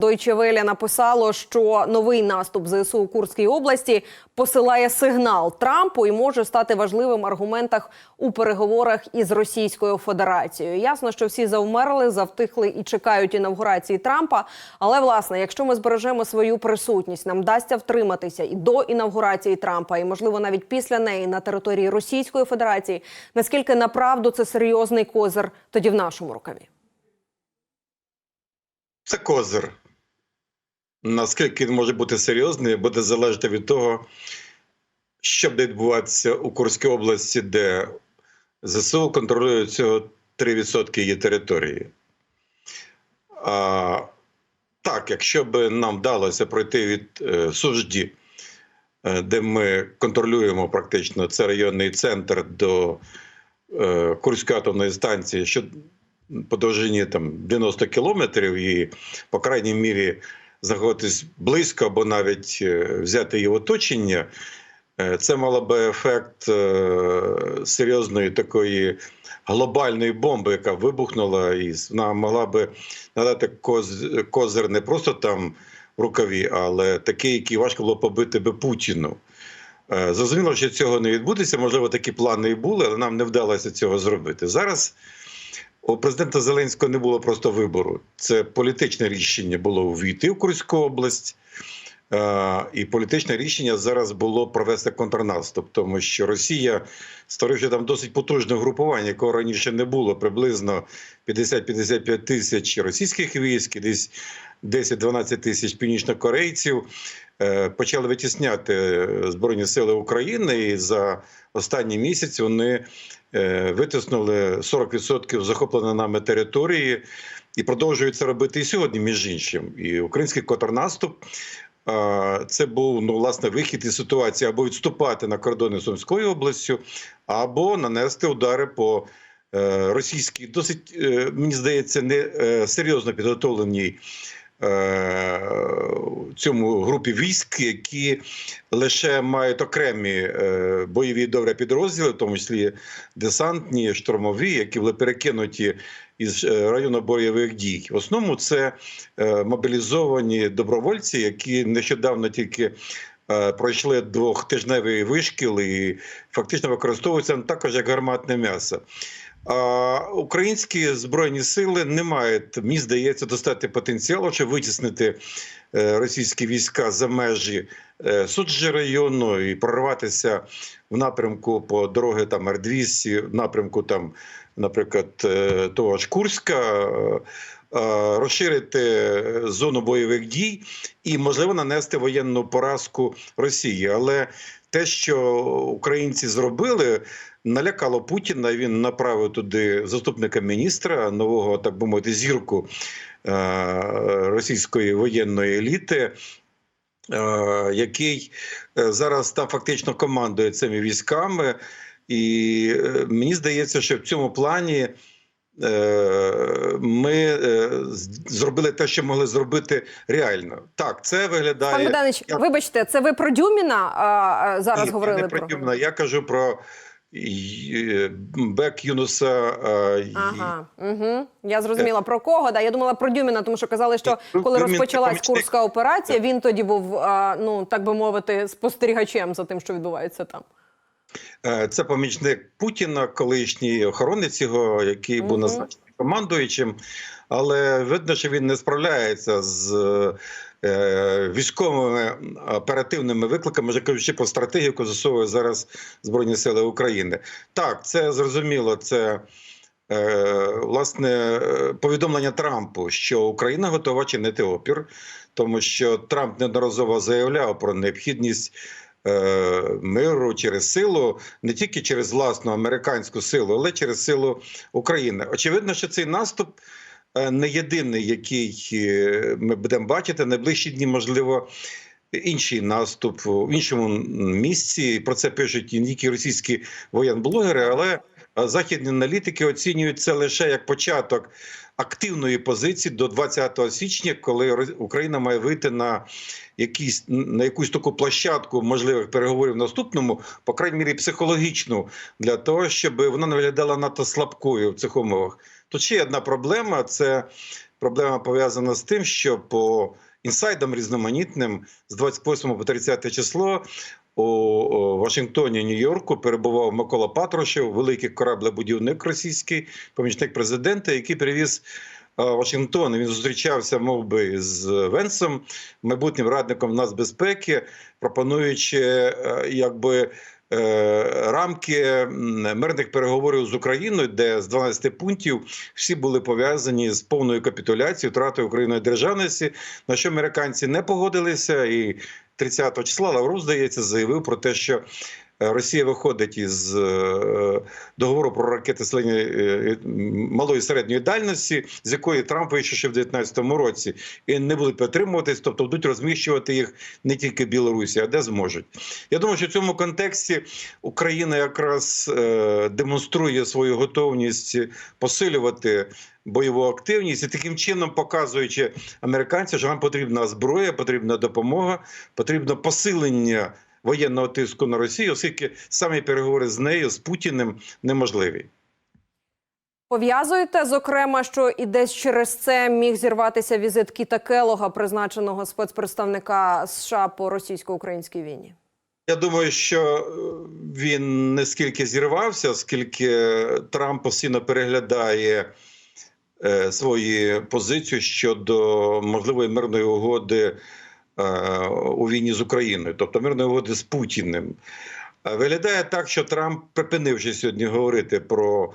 Deutsche Welle написало, що новий наступ ЗСУ у Курській області посилає сигнал Трампу і може стати важливим аргументом у переговорах із Російською Федерацією. Ясно, що всі завмерли, завтихли і чекають інавгурації Трампа. Але власне, якщо ми збережемо свою присутність, нам вдасться втриматися і до інавгурації Трампа, і можливо навіть після неї на території Російської Федерації. Наскільки направду це серйозний козир тоді в нашому рукаві? Це козир. Наскільки він може бути серйозний, буде залежати від того, що буде відбуватися у Курській області, де ЗСУ контролює цього 3% її території. А, так, якщо б нам вдалося пройти від е, Сужді, е, де ми контролюємо практично це районний центр до е, Курської атомної станції, що по довжині там 90 кілометрів, і по крайній мірі знаходитись близько або навіть е, взяти її в оточення, е, це мало би ефект е, серйозної такої глобальної бомби, яка вибухнула, і вона могла би надати козир не просто там в рукаві, але такий, який важко було побити би Путіну. Зрозуміло, що цього не відбудеться. Можливо, такі плани і були, але нам не вдалося цього зробити. Зараз у президента Зеленського не було просто вибору. Це політичне рішення було увійти в Курську область. Е, І політичне рішення зараз було провести контрнаступ, тому що Росія створивши там досить потужне групування, якого раніше не було, приблизно 50-55 тисяч російських військ, і десь 10-12 тисяч північнокорейців. е, Почали витісняти Збройні Сили України, і за останні місяці вони е, витиснули 40% захопленої нами території і продовжують це робити і сьогодні, між іншим. І український контрнаступ це був ну, власне вихід із ситуації або відступати на кордони Сумською областю, або нанести удари по е, російській, досить, е, мені здається, не е, серйозно підготовленій. Е, Цьому групі військ, які лише мають окремі е, бойові добре підрозділи, в тому числі десантні, штурмові, які були перекинуті із е, району бойових дій. В основному це мобілізовані добровольці, які нещодавно тільки пройшли двохтижневий вишкіл і фактично використовуються також як гарматне м'ясо. Українські збройні сили не мають, мені здається, достатньо потенціалу, щоб витіснити е, російські війська за межі е, суджі району і прорватися в напрямку по дороги там Р-200, в напрямку там, наприклад, е, того ж Курська. Розширити зону бойових дій і, можливо, нанести воєнну поразку Росії. Але те, що українці зробили, налякало Путіна. Він направив туди заступника міністра, нового, так би мовити, зірку е, російської воєнної еліти. е, Який е, зараз там фактично командує цими військами, і мені здається, що в цьому плані ми е, зробили те, що могли зробити реально. Так, це виглядає Пан Богданович, я- вибачте, це ви про Дюміна а, а, зараз Ні, говорили не про Дюміна, я кажу про е, Бек Юнуса. е, Ага, угу. я зрозуміла про кого. Да, я думала про Дюміна, тому що казали, що Ні, коли Дюмін розпочалась курська операція, він тоді був, а, ну так би мовити, спостерігачем за тим, що відбувається там. Е, Це помічник Путіна, колишній охоронець його, який був назначений командуючим. Але видно, що він не справляється з е, військовими оперативними викликами, вже кажучи про стратегію, яку засовує зараз Збройні Сили України. Так, це зрозуміло. Це е, власне повідомлення Трампу, що Україна готова чинити опір, тому що Трамп неодноразово заявляв про необхідність. Е, Миру через силу, не тільки через власну американську силу, але через силу України. Очевидно, що цей наступ е, не єдиний, який е, ми будемо бачити. Найближчі дні, можливо, інший наступ в іншому місці. Про це пишуть не тільки російські воєнблогери, але західні аналітики оцінюють це лише як початок активної позиції до 20 січня, коли Україна має вийти на якісь на якусь таку площадку можливих переговорів в наступному, по крайній мірі психологічну, для того, щоб вона не виглядала надто слабкою в цих умовах. Тут ще одна проблема: це Проблема пов'язана з тим, що по інсайдам різноманітним з 28 по 30 число у Вашингтоні, Нью-Йорку перебував Микола Патрушев, великий кораблебудівник російський, помічник президента, який привіз е, Вашингтон. Він зустрічався мов би, з Венсом, майбутнім радником нацбезпеки, пропонуючи е, якби. е, Рамки мирних переговорів з Україною, де з 12 пунктів всі були пов'язані з повною капітуляцією, втратою Україною державності, на що американці не погодилися. І 30 числа Лавров, здається, заявив про те, що Росія виходить із е, договору про ракети средньої, е, малої і середньої дальності, з якої Трамп вийшов ще в 2019 році, і не будуть підтримуватись, тобто будуть розміщувати їх не тільки Білорусі, а де зможуть. Я думаю, що в цьому контексті Україна якраз е, демонструє свою готовність посилювати бойову активність і таким чином показуючи американцям, що нам потрібна зброя, потрібна допомога, потрібно посилення воєнного тиску на Росію, оскільки самі переговори з нею з Путіним неможливі. Пов'язуєте, зокрема, що і десь через це міг зірватися візит Кіта Келога, призначеного спецпредставника США по російсько-українській війні. Я думаю, що е, він не скільки зірвався, скільки Трамп постійно переглядає е, свої позиції щодо можливої мирної угоди у війні з Україною, тобто мирної угоди з Путіним. Е, Виглядає так, що Трамп припинив вже сьогодні говорити про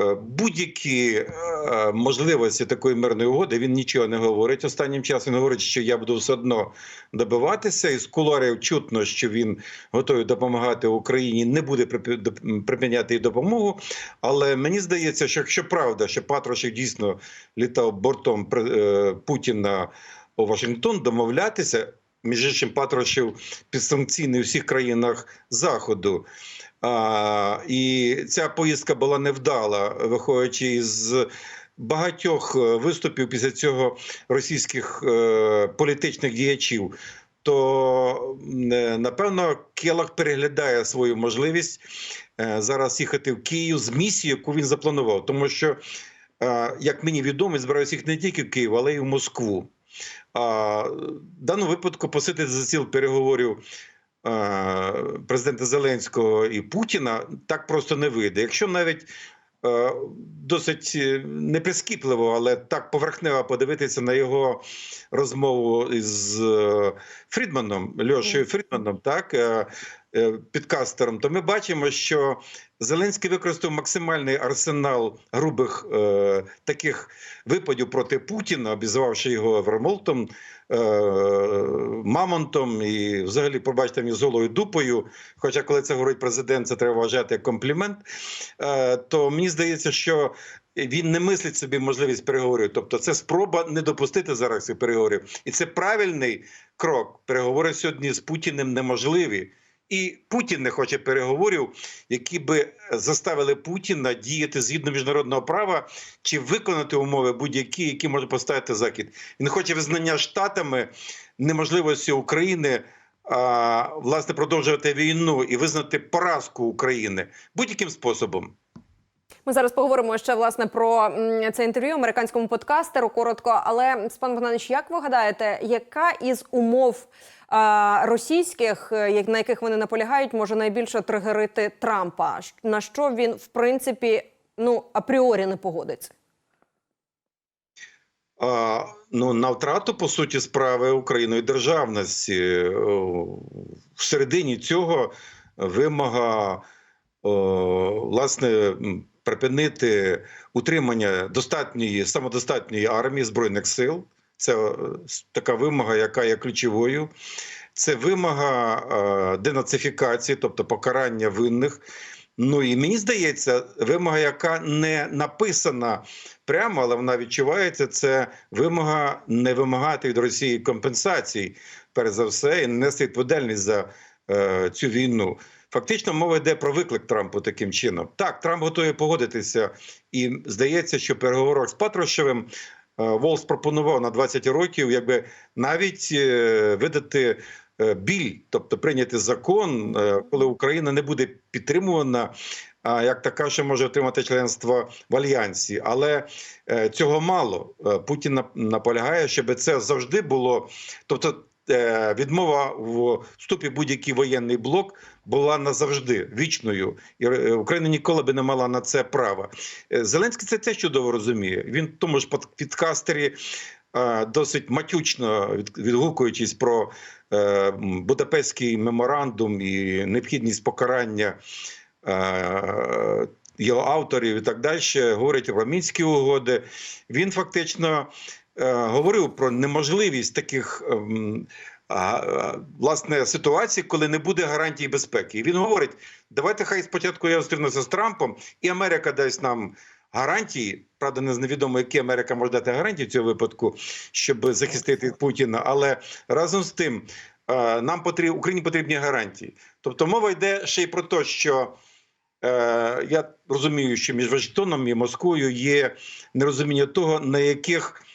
е, будь-які е, можливості такої мирної угоди. Він нічого не говорить. Останнім часом він говорить, що я буду все одно добиватися. Із кулуарів чутно, що він готовий допомагати Україні, не буде припи- припиняти їй допомогу. Але мені здається, що якщо правда, що Патрушев дійсно літав бортом е, Путіна Вашингтон, домовлятися. Між іншим, Патрушев підсанкційний у всіх країнах Заходу. А, і ця поїздка була невдала, виходячи із багатьох е, виступів після цього російських е, політичних діячів. То е, напевно Келах переглядає свою можливість е, зараз їхати в Київ з місією, яку він запланував. Тому що, як мені відомо, збираються їх не тільки в Київ, але й в Москву. В даному випадку посидити за стіл переговорів е, президента Зеленського і Путіна так просто не вийде. Якщо навіть е, досить е, неприскіпливо, але так поверхнево подивитися на його розмову із Фрідманом, Льошею Фрідманом, так, підкастером, то ми бачимо, що Зеленський використав максимальний арсенал грубих е, таких випадів проти Путіна, обізвавши його Вермолтом, е, Мамонтом і взагалі, пробачте мені, з голою дупою. Хоча, коли це говорить президент, це треба вважати як комплімент. Е, то мені здається, що він не мислить собі можливість переговорів. Тобто, це спроба не допустити зараз цих переговорів. І це правильний крок. Переговори сьогодні з Путіним неможливі. І Путін не хоче переговорів, які би заставили Путіна діяти згідно міжнародного права чи виконати умови будь-які, які може поставити Захід. Він хоче визнання штатами неможливості України а, власне продовжувати війну і визнати поразку України будь-яким способом. Ми зараз поговоримо ще власне про це інтерв'ю американському подкастеру. Коротко, але пан Богданович, як ви гадаєте, яка із умов російських, е, на яких вони наполягають, може найбільше тригерити Трампа? На що він в принципі ну апріорі не погодиться? А, ну, на втрату, по суті, справи Україною державності. О, Всередині цього вимога власне припинити утримання достатньої самодостатньої армії збройних сил. Це е, така вимога, яка є ключовою. Це вимога е, денацифікації, тобто покарання винних. Ну і мені здається, вимога, яка не написана прямо, але вона відчувається, це вимога не вимагати від Росії компенсацій, перш за все, і не нести відповідальність за е, цю війну. Фактично, мова йде про виклик Трампу таким чином. Так, Трамп готовий погодитися, і здається, що переговорах з Патрушевим Волс пропонував на 20 років, якби навіть е, видати е, біль, тобто прийняти закон, е, коли Україна не буде підтримувана як така, що може отримати членство в альянсі. Але е, цього мало. Е, Путін нап- наполягає, щоб це завжди було. Тобто, е, відмова в вступі будь-який воєнний блок була назавжди вічною, і е, Україна ніколи би не мала на це права. Е, Зеленський це теж чудово розуміє. Він в тому ж підкастері. е, Досить матючно відгукуючись про е, Будапештський меморандум і необхідність покарання е, його авторів і так далі, говорить про мінські угоди. Він фактично е, говорив про неможливість таких. ем, Власне, ситуації, коли не буде гарантій безпеки, і він говорить: давайте хай спочатку я зустрінуся з Трампом, і Америка дасть нам гарантії. Правда, не невідомо, які Америка може дати гарантії в цьому випадку, щоб захистити Путіна. Але разом з тим е, нам потрібні Україні потрібні гарантії. Тобто мова йде ще й про те, що е, я розумію, що між Вашингтоном і Москвою є нерозуміння того, на яких е,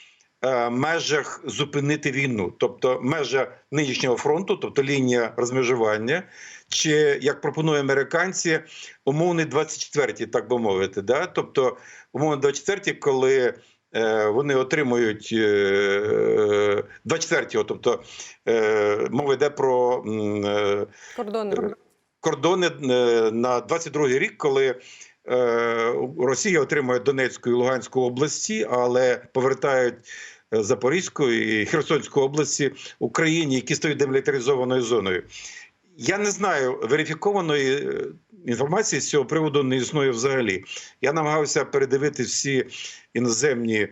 межах зупинити війну, тобто межа нинішнього фронту, тобто лінія розмежування, чи як пропонують американці, умовний 24-й, так би мовити, да? тобто умовно 24-й, коли е, вони отримують е, 24-го, тобто е, мова йде про е, Кордони. Кордони е, на 22-й рік, коли е, Росія отримує Донецьку і Луганську області, але повертають е, Запорізьку і Херсонську області Україні, які стають демілітаризованою зоною. Я не знаю верифікованої інформації з цього приводу не існує взагалі. Я намагався передивити всі іноземні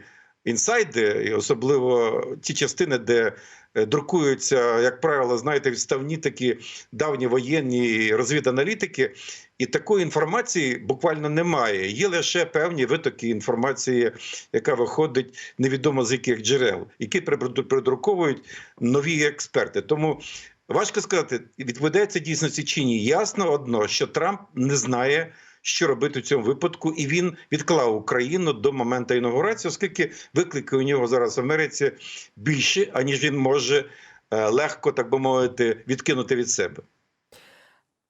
інсайди, особливо ті частини, де друкуються, як правило, знаєте, відставні такі давні воєнні розвіданалітики, і такої інформації буквально немає. Є лише певні витоки інформації, яка виходить невідомо з яких джерел, які придруковують нові експерти. Тому важко сказати, відповідається дійсності чи ні. Ясно одно, що Трамп не знає. Що робити в цьому випадку, і він відклав Україну до моменту інаугурації, оскільки виклики у нього зараз в Америці більші, аніж він може е, легко, так би мовити, відкинути від себе.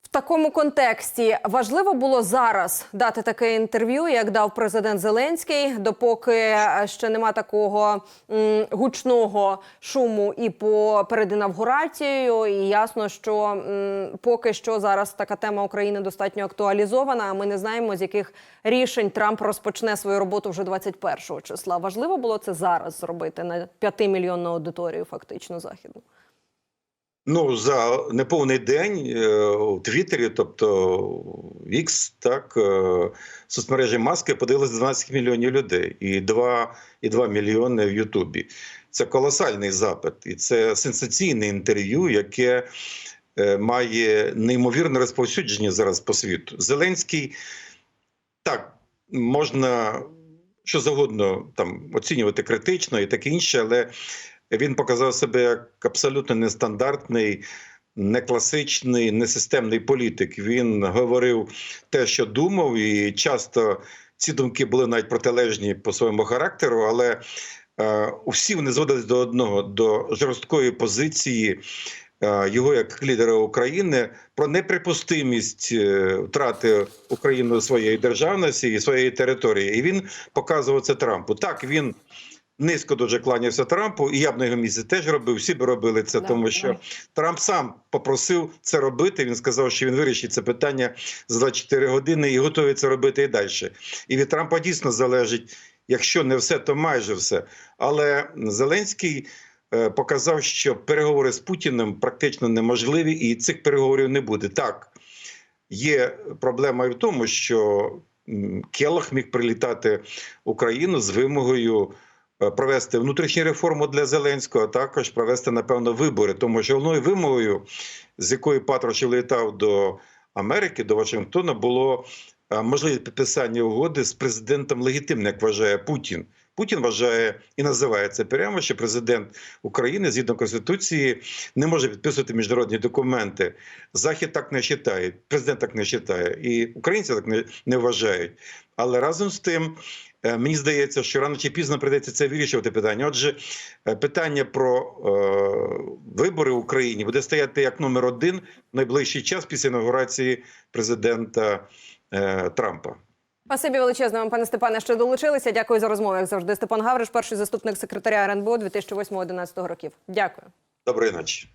В такому контексті важливо було зараз дати таке інтерв'ю, як дав президент Зеленський, допоки е, ще нема такого м, гучного шуму і по перед інавгурацією. І ясно, що м, поки що зараз така тема України достатньо актуалізована. а Ми не знаємо, з яких рішень Трамп розпочне свою роботу вже 21 числа. Важливо було це зараз зробити на 5-мільйонну аудиторію, фактично західну. Ну, за неповний день е, у Твіттері, тобто X, так, е, соцмережі маски подивилися 12 мільйонів людей і 2, і 2 мільйони в Ютубі. Це колосальний запит, і це сенсаційне інтерв'ю, яке е, має неймовірне розповсюдження зараз по світу. Зеленський так можна що завгодно там оцінювати критично і таке інше, але він показав себе як абсолютно нестандартний, не класичний, несистемний політик. Він говорив те, що думав, і часто ці думки були навіть протилежні по своєму характеру, але е, усі вони зводились до одного: до жорсткої позиції. е, Його як лідера України про неприпустимість е, втрати Україною своєї державності і своєї території, і він показував це Трампу. Так він низько дуже кланявся Трампу, і я б на його місці теж робив. Всі б робили це, Да, тому да. що Трамп сам попросив це робити. Він сказав, що він вирішить це питання за 24 години і готовий це робити і далі. І від Трампа дійсно залежить, якщо не все, то майже все. Але Зеленський. е, Показав, що переговори з Путіним практично неможливі, і цих переговорів не буде. Так, є проблема і в тому, що Келах міг прилітати в Україну з вимогою провести внутрішню реформу для Зеленського, а також провести, напевно, вибори. Тому що головною вимогою, з якої Патрушев літав до Америки, до Вашингтона, було е, можливість підписання угоди з президентом легітимним, як вважає Путін. Путін вважає і називає це прямо, що президент України згідно конституції не може підписувати міжнародні документи. Захід так не вважає, президент так не вважає, і українці так не вважають. Але разом з тим, е, мені здається, що рано чи пізно прийдеться це вирішувати питання. Отже, е, питання про е, вибори в Україні буде стояти як номер один в найближчий час після інаугурації президента е, Трампа. Спасибі величезне вам, пане Степане, що долучилися. Дякую за розмову. Як завжди, Степан Гавриш, перший заступник секретаря РНБО 2008-2011 років. Дякую. Доброї ночі.